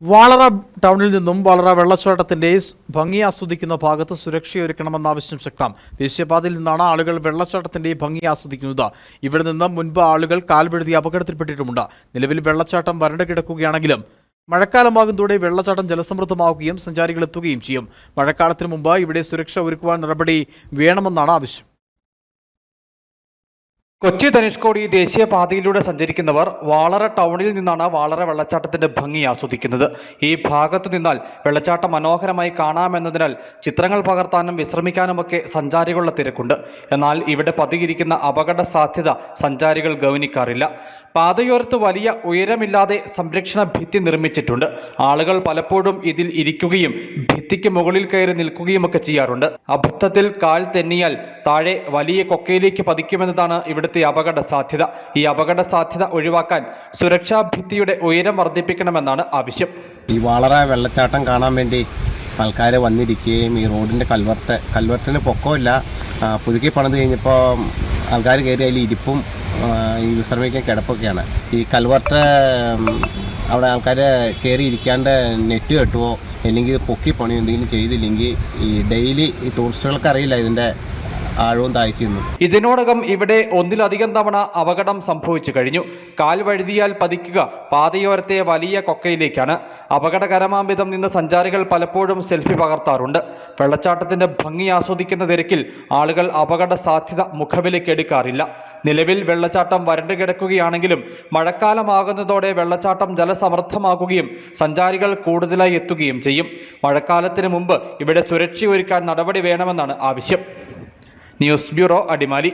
വാളറ ടൗണിൽ നിന്നും വളറ വെള്ളച്ചാട്ടത്തിന്റെ ഭംഗി ആസ്വദിക്കുന്ന ഭാഗത്ത് സുരക്ഷയൊരുക്കണമെന്ന ആവശ്യം ശക്തം. ദേശീയപാതയിൽ നിന്നാണ് ആളുകൾ വെള്ളച്ചാട്ടത്തിന്റെ ഭംഗി ആസ്വദിക്കുന്നത്. ഇവിടെ നിന്ന് മുൻപ് ആളുകൾ കാൽവെഴുതി അപകടത്തിൽപ്പെട്ടിട്ടുമുണ്ട്. നിലവിൽ വെള്ളച്ചാട്ടം വരണ്ടു കിടക്കുകയാണെങ്കിലും മഴക്കാലമാകുന്നതോടെ വെള്ളച്ചാട്ടം ജലസമൃദ്ധമാവുകയും സഞ്ചാരികൾ എത്തുകയും ചെയ്യും. മഴക്കാലത്തിന് മുമ്പ് ഇവിടെ സുരക്ഷ ഒരുക്കുവാൻ നടപടി വേണമെന്നാണ് ആവശ്യം. കൊച്ചി ധനുഷ്കോടി ദേശീയപാതയിലൂടെ സഞ്ചരിക്കുന്നവർ വാളറ ടൗണിൽ നിന്നാണ് വാളറ വെള്ളച്ചാട്ടത്തിന്റെ ഭംഗി ആസ്വദിക്കുന്നത്. ഈ ഭാഗത്തു നിന്നാൽ വെള്ളച്ചാട്ടം മനോഹരമായി കാണാമെന്നതിനാൽ ചിത്രങ്ങൾ പകർത്താനും വിശ്രമിക്കാനുമൊക്കെ സഞ്ചാരികളുടെ തിരക്കുണ്ട്. എന്നാൽ ഇവിടെ പതിയിരിക്കുന്ന അപകട സാധ്യത സഞ്ചാരികൾ ഗൗനിക്കാറില്ല. പാതയോരത്ത് വലിയ ഉയരമില്ലാതെ സംരക്ഷണ ഭിത്തി നിർമ്മിച്ചിട്ടുണ്ട്. ആളുകൾ പലപ്പോഴും ഇതിൽ ഇരിക്കുകയും ഭിത്തിക്ക് മുകളിൽ കയറി നിൽക്കുകയുമൊക്കെ ചെയ്യാറുണ്ട്. അബദ്ധത്തിൽ കാൽ തെന്നിയാൽ താഴെ വലിയ കൊക്കയിലേക്ക് പതിക്കുമെന്നതാണ് ഇവിടുത്തെ അപകട സാധ്യത. ഈ അപകട സാധ്യത ഒഴിവാക്കാൻ സുരക്ഷാ ഭിത്തിയുടെ ഉയരം വർദ്ധിപ്പിക്കണമെന്നാണ് ആവശ്യം. ഈ വളരെ വെള്ളച്ചാട്ടം കാണാൻ വേണ്ടി ആൾക്കാർ വന്നിരിക്കുകയും ഈ റോഡിന്റെ കൽവർട്ട് കൽവർട്ടിന് പൊക്കമില്ല പുതുക്കി പണിത് കഴിഞ്ഞപ്പോൾ ആൾക്കാർ കയറി അതിൽ ഇരിപ്പും ഈ വിശ്രമിക്കാൻ കിടപ്പൊക്കെയാണ്. ഈ കൽവർട്ട് അവിടെ ആൾക്കാരെ കയറി ഇരിക്കാണ്ട് നെറ്റ് കെട്ടുവോ അല്ലെങ്കിൽ പൊക്കി പണി എന്തെങ്കിലും ചെയ്തില്ലെങ്കിൽ ഈ ഡെയിലി ഈ ടൂറിസ്റ്റുകൾക്ക് അറിയില്ല ഇതിന്റെ ആഴവും താഴ്ചയുന്നു ഇതിനോടകം ഇവിടെ ഒന്നിലധികം തവണ അപകടം സംഭവിച്ചു കഴിഞ്ഞു. കാൽ വഴുതിയാൽ പതിക്കുക പാതയോരത്തെ വലിയ കൊക്കയിലേക്കാണ്. അപകടകരമാം വിധം നിന്ന് സഞ്ചാരികൾ പലപ്പോഴും സെൽഫി പകർത്താറുണ്ട്. വെള്ളച്ചാട്ടത്തിന്റെ ഭംഗി ആസ്വദിക്കുന്ന തിരക്കിൽ ആളുകൾ അപകട സാധ്യത മുഖവിലേക്ക് എടുക്കാറില്ല. നിലവിൽ വെള്ളച്ചാട്ടം വരണ്ടു കിടക്കുകയാണെങ്കിലും മഴക്കാലമാകുന്നതോടെ വെള്ളച്ചാട്ടം ജലസമൃദ്ധമാകുകയും സഞ്ചാരികൾ കൂടുതലായി എത്തുകയും ചെയ്യും. മഴക്കാലത്തിന് മുമ്പ് ഇവിടെ സുരക്ഷയൊരുക്കാൻ നടപടി വേണമെന്നാണ് ആവശ്യം. News bureau Adimali.